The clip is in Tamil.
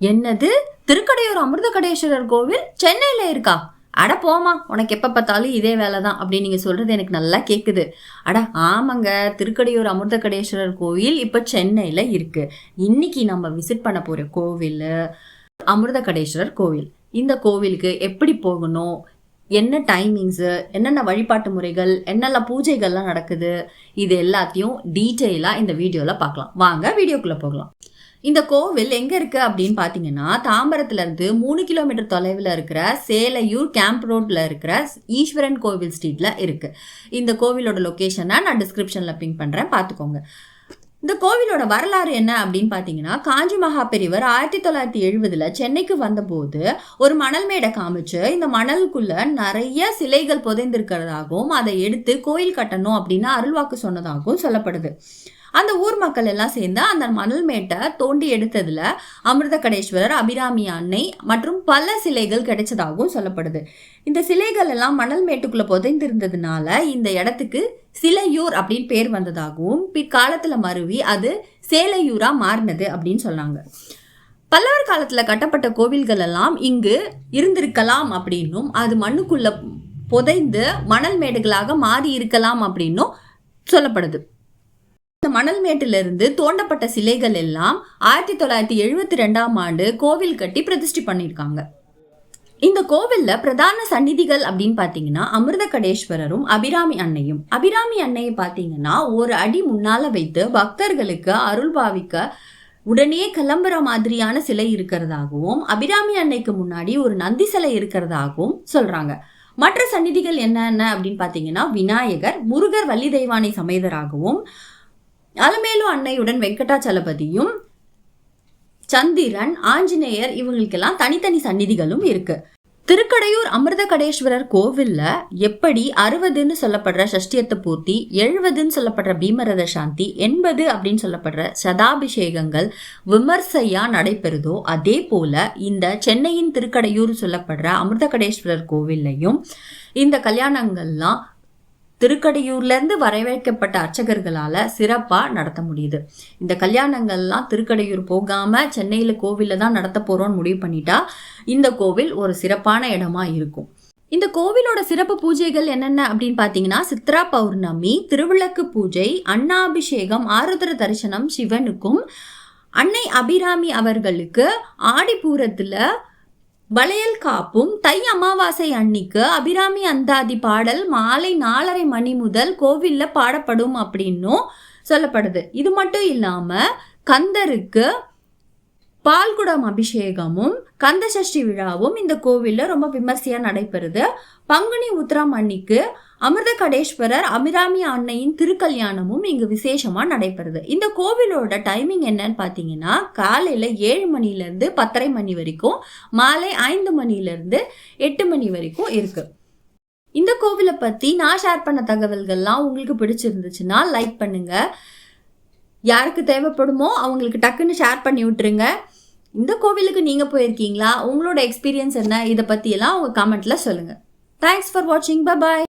என்னது? திருக்கடையூர் அமிர்தகடேஸ்வரர் கோவில் சென்னையில் இருக்கா? அட போமா உனக்கு எப்போ பார்த்தாலும் இதே வேலை தான் அப்படின்னு நீங்கள் சொல்கிறது எனக்கு நல்லா கேட்குது அட ஆமாங்க திருக்கடையூர் அமிர்தகடேஸ்வரர் கோவில் இப்போ சென்னையில் இருக்குது இன்னைக்கு நம்ம விசிட் பண்ண போகிற கோவில் அமிர்தகடேஸ்வரர் கோவில். இந்த கோவிலுக்கு எப்படி போகணும்? என்ன டைமிங்ஸு என்னென்ன வழிபாட்டு முறைகள் என்னென்ன பூஜைகள்லாம் நடக்குது? இது எல்லாத்தையும் டீட்டெயிலாக இந்த வீடியோவில் பார்க்கலாம். வாங்க வீடியோக்குள்ளே போகலாம். இந்த கோவில் எங்கே இருக்குது அப்படின்னு பார்த்தீங்கன்னா தாம்பரத்துலேருந்து மூணு கிலோமீட்டர் தொலைவில் இருக்கிற சேலையூர் கேம்ப் ரோட்டில் இருக்கிற ஈஸ்வரன் கோவில் ஸ்ட்ரீட்டில் இருக்குது இந்த கோவிலோட லொக்கேஷனை நான் டிஸ்கிரிப்ஷனில் பிங்க் பண்ணுறேன் பார்த்துக்கோங்க இந்த கோவிலோட வரலாறு என்ன அப்படின்னு பார்த்தீங்கன்னா காஞ்சி மகா பெரியவர் ஆயிரத்தி தொள்ளாயிரத்தி எழுபதில் சென்னைக்கு வந்தபோது ஒரு மணல் மேடை காமிச்சு இந்த மணலுக்குள்ள நிறைய சிலைகள் புதைந்திருக்கிறதாகவும் அதை எடுத்து கோயில் கட்டணும் அப்படின்னு அருள்வாக்கு சொன்னதாகவும் சொல்லப்படுது. அந்த ஊர் மக்கள் எல்லாம் சேர்ந்து அந்த மணல் மேட்டை தோண்டி எடுத்ததுல அமிர்த கடேஸ்வரர் அபிராமி அன்னை மற்றும் பல சிலைகள் கிடைச்சதாகவும் சொல்லப்படுது. இந்த சிலைகள் எல்லாம் மணல் மேட்டுக்குள்ள புதைந்திருந்ததுனால இந்த இடத்துக்கு சிலையூர் அப்படின்னு பேர் வந்ததாகவும் பிற்காலத்துல மருவி அது சேலையூரா மாறினது அப்படின்னு சொன்னாங்க. பல்லவர் காலத்துல கட்டப்பட்ட கோவில்கள் எல்லாம் இங்கு இருந்திருக்கலாம் அப்படின்னும் அது மண்ணுக்குள்ள புதைந்து மணல் மேடுகளாக மாறி இருக்கலாம் அப்படின்னும் சொல்லப்படுது. இந்த மணல் மேட்டிலிருந்து தோண்டப்பட்ட சிலைகள் எல்லாம் ஆயிரத்தி தொள்ளாயிரத்தி எழுபத்தி ரெண்டாம் ஆண்டு கோவில் கட்டி பிரதிஷ்டி பண்ணியிருக்காங்க. இந்த கோவில்ல பிரதான சந்நிதிகள் அப்படின்னு பார்த்தீங்கன்னா அமிர்த கடேஸ்வரரும் அபிராமி அன்னையும். அபிராமி அன்னையை பார்த்தீங்கன்னா ஒரு அடி முன்னால வைத்து பக்தர்களுக்கு அருள் பாவிக்க உடனே கிளம்புற மாதிரியான சிலை இருக்கிறதாகவும் அபிராமி அன்னைக்கு முன்னாடி ஒரு நந்தி சிலை இருக்கிறதாகவும் சொல்றாங்க. மற்ற சந்நிதிகள் என்னென்ன அப்படின்னு பார்த்தீங்கன்னா விநாயகர் முருகர் வள்ளி தெய்வானை சமேதராகவும் அலமேலு அன்னையுடன் வெங்கடாச்சலபதியும் சந்திரன் ஆஞ்சநேயர் இவங்களுக்கெல்லாம் தனித்தனி சந்நிதிகளும் இருக்கு. திருக்கடையூர் அமிர்த கடேஸ்வரர் கோவில்ல எப்படி அறுபதுன்னு சொல்லப்படுற சஷ்டியத்த பூர்த்தி எழுபதுன்னு சொல்லப்படுற பீமரத சாந்தி எண்பது அப்படின்னு சொல்லப்படுற சதாபிஷேகங்கள் விமர்சையா நடைபெறுதோ அதே போல இந்த சென்னையின் திருக்கடையூர் சொல்லப்படுற அமிர்த கடேஸ்வரர் கோவில்லையும் இந்த கல்யாணங்கள்லாம் திருக்கடையூர்லேருந்து வரவேற்கப்பட்ட அர்ச்சகர்களால் சிறப்பாக நடத்த முடியுது. இந்த கல்யாணங்கள்லாம் திருக்கடையூர் போகாமல் சென்னையில் கோவிலில் தான் நடத்த போகிறோன்னு முடிவு பண்ணிட்டா இந்த கோவில் ஒரு சிறப்பான இடமா இருக்கும். இந்த கோவிலோட சிறப்பு பூஜைகள் என்னென்ன அப்படின்னு பார்த்தீங்கன்னா சித்ரா பௌர்ணமி திருவிளக்கு பூஜை அன்னாபிஷேகம் ஆருத்ர தரிசனம் சிவனுக்கும் அன்னை அபிராமி அவர்களுக்கு ஆடிப்பூரத்தில் வளையல் காப்பும் தை அமாவாசை அன்னிக்கு அபிராமி அந்தாதி பாடல் மாலை நாலரை மணி முதல் கோவிலில் பாடப்படும் அப்படின்னும் சொல்லப்படுது. இது மட்டும் இல்லாமல் கந்தருக்கு பால்குடம் அபிஷேகமும் கந்த சஷ்டி விழாவும் இந்த கோவிலில் ரொம்ப விமர்சையாக நடைபெறுது. பங்குனி உத்திரம் அன்னிக்கு அமிர்த கடேஸ்வரர் அமிராமி அன்னையின் திருக்கல்யாணமும் இங்கு விசேஷமாக நடைபெறுது. இந்த கோவிலோட டைமிங் என்னன்னு பார்த்தீங்கன்னா காலையில் ஏழு மணிலேருந்து பத்தரை மணி வரைக்கும் மாலை ஐந்து மணிலேருந்து எட்டு மணி வரைக்கும் இருக்கு. இந்த கோவிலை பற்றி நான் ஷேர் பண்ண தகவல்கள்லாம் உங்களுக்கு பிடிச்சிருந்துச்சுன்னா லைக் பண்ணுங்க. யாருக்கு தேவைப்படுமோ அவங்களுக்கு டக்குன்னு ஷேர் பண்ணி விட்டுருங்க. இந்த கோவிலுக்கு நீங்கள் போயிருக்கீங்களா? உங்களோட எக்ஸ்பீரியன்ஸ் என்ன? இதை பற்றியெல்லாம் உங்கள் கமெண்ட்டில் சொல்லுங்கள் தேங்க்ஸ் ஃபார் வாட்சிங் பாய்